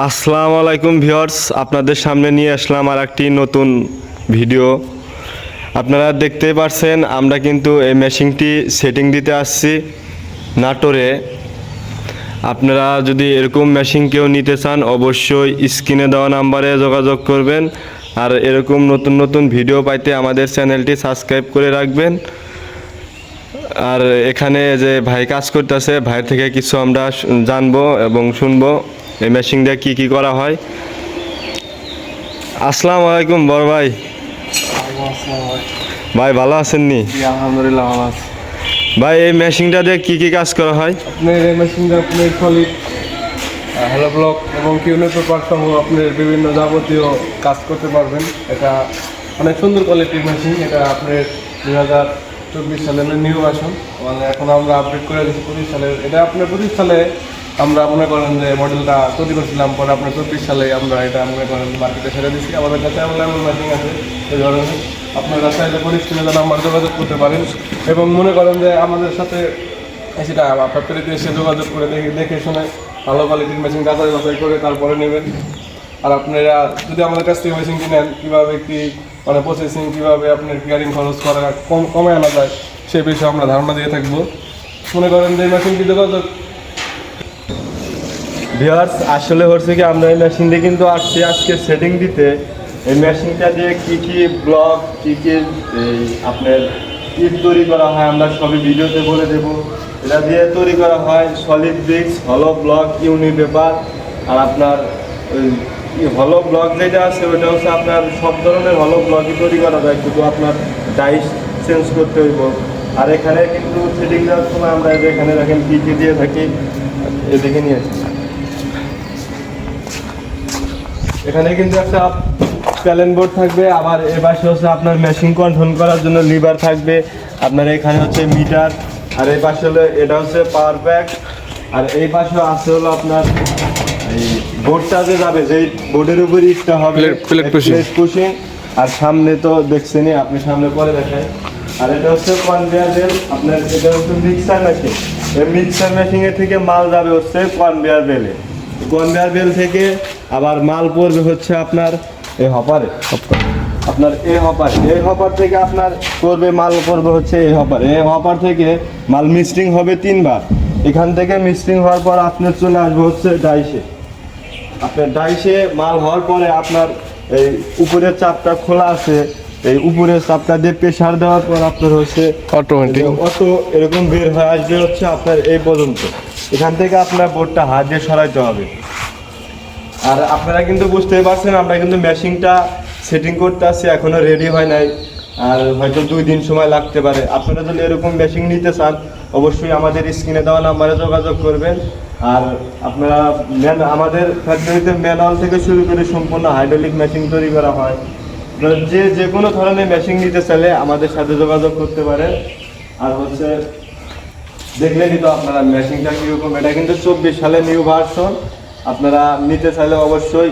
আসসালামু আলাইকুম ভিউয়ার্স, আপনাদের সামনে নিয়ে আসলাম আর একটি নতুন ভিডিও। আপনারা দেখতেই পারছেন, আমরা কিন্তু এই মেশিনটি সেটিং দিতে আসছি নাটোরে। আপনারা যদি এরকম মেশিন কেউ নিতে চান, অবশ্যই স্ক্রিনে দেওয়া নাম্বারে যোগাযোগ করবেন। আর এরকম নতুন নতুন ভিডিও পাইতে আমাদের চ্যানেলটি সাবস্ক্রাইব করে রাখবেন। আর এখানে যে ভাই কাজ করতেছে, ভাইয়ের থেকে কিছু আমরা জানব এবং শুনব। এই মেশিন দিয়ে কী কী করা হয়? আসসালামু আলাইকুম বড় ভাই। ভাই ভালো আছেন নি? আলহামদুলিল্লাহ ভালো আছি। ভাই এই মেশিনটা দিয়ে কী কী কাজ করা হয়? আপনার এই মেশিনটা আপনার সলিড হ্যালো ব্লক এবং কিউনে পেপার সহ আপনার বিভিন্ন যাবতীয় কাজ করতে পারবেন। এটা অনেক সুন্দর কোয়ালিটির মেশিন এটা আপনার দুই হাজার চব্বিশ সালের নিউ ভার্সন মানে এখন আমরা আপডেট করে দিচ্ছি পঁচিশ সালের। এটা আপনার পঁচিশ সালে আমরা মনে করেন যে মডেলটা তৈরি করছিলাম পরে আপনার চব্বিশ সালে আমরা এটা মনে করেন মার্কেটে ছেড়ে দিচ্ছি আমাদের কাছে এমন মেশিন আছে, এই ধরনের। আপনারা চাইলে পরিস্থিতিতে যেন আমার যোগাযোগ করতে পারেন। এবং মনে করেন যে আমাদের সাথে সেটা ফ্যাক্টরিতে এসে যোগাযোগ করে দেখে দেখে শুনে ভালো কোয়ালিটির মেশিন যাচাই বাছাই করে তারপরে নেবেন। আর আপনারা যদি আমাদের কাছ থেকে মেশিন কিনেন, কীভাবে কি মানে প্রসেসিং কীভাবে আপনার কেয়ারিং খরচ করা কম কমে আনা যায়, সে বিষয়ে আমরা ধারণা দিয়ে থাকব। মনে করেন যে মেশিনটি যোগাযোগ ভিউয়ার্স আসলে হচ্ছে কি আমরা এই মেশিন দিয়ে কিন্তু আসছি আজকে সেটিং দিতে। এই মেশিনটা দিয়ে কি কি ব্লক কি কি এই আপনার ইট তৈরি করা হয় আমরা সবই ভিডিওতে বলে দেব। এটা দিয়ে তৈরি করা হয় সলিড ব্রিক্স হলো ব্লক ইউনি পেপার আর আপনার ওই হলো ব্লক যেটা আছে ওটা হচ্ছে আপনার সব ধরনের হলো ব্লকই তৈরি করা যায়, শুধু আপনার ডাইস চেঞ্জ করতে হইব। আর এখানে কিন্তু সেটিং দেওয়ার সময় আমরা এখানে দেখেন কী কী দিয়ে থাকি এদিকে নিয়ে আসি। এখানে কিন্তু একটা প্যালেন বোর্ড থাকবে আবার এ পাশে হচ্ছে আপনার মেশিন কন্ট্রোল করার জন্য লিভার থাকবে আপনার এখানে হচ্ছে মিটার আর এই পাশে হলো এটা হচ্ছে পাওয়ার ব্যাগ আর এই পাশে আছে হলো আপনার এই বোর্ডটা যে যাবে যেই বোর্ডের উপর ইটটা হবে প্লেট পুশিং আর সামনে তো দেখছেনই আপনি সামনে পরে দেখায়। আর এটা হচ্ছে কনভেয়ার বেল আপনার এটা হচ্ছে মিক্সার মেশিন এই মিক্সার মেশিনের থেকে মাল যাবে হচ্ছে কনভেয়ার বেলে কনভেয়ার বেল থেকে আবার মাল পড়বে হচ্ছে আপনার এই হপারে। আপনার এই হপার। এই হপার থেকে আপনার করবে মাল করবে হচ্ছে এই হপার। এই হপার থেকে মাল মিস্ট্রিং হবে তিনবার। এখান থেকে মিস্ট্রিং হওয়ার পর আপনার চলে আসবে হচ্ছে ডাইসে। আপনার ডাইসে মাল হওয়ার পরে আপনার এই উপরের চাপটা খোলা আছে। এই উপরের চাপটা দিয়ে প্রেশার দেওয়ার পর আপনার হচ্ছে অটোমেটিক অত এরকম বের হয়ে আসবে হচ্ছে আপনার এই পর্যন্ত। এখান থেকে আপনার বোর্ডটা হাত দিয়ে সরাইতে হবে। আর আপনারা কিন্তু বুঝতেই পারছেন, আমরা কিন্তু মেশিনটা সেটিং করতে আসছি এখনও রেডি হয় নাই। আর হয়তো দুই দিন সময় লাগতে পারে। আপনারা যদি এরকম মেশিন নিতে চান, অবশ্যই আমাদের স্ক্রিনে দেওয়া নাম্বারে যোগাযোগ করবেন। আর আপনারা ম্যান আমাদের ফ্যাক্টরিতে ম্যানুয়াল থেকে শুরু করে সম্পূর্ণ হাইড্রোলিক মেশিন তৈরি করা হয়। যে যে কোনো ধরনের মেশিন নিতে চাইলে আমাদের সাথে যোগাযোগ করতে পারে আর হচ্ছে দেখলেনই তো আপনারা মেশিনটা কীরকম? এটা কিন্তু চব্বিশ সালে নিউ ভার্সন আপনারা নিতে চাইলে অবশ্যই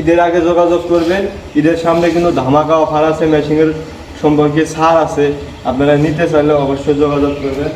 ঈদের আগে যোগাযোগ করবেন। ঈদের সামনে কিন্তু ধামাকা অফার আছে মেশিনের সম্পর্কে ছাড় আছে। আপনারা নিতে চাইলে অবশ্যই যোগাযোগ করবেন।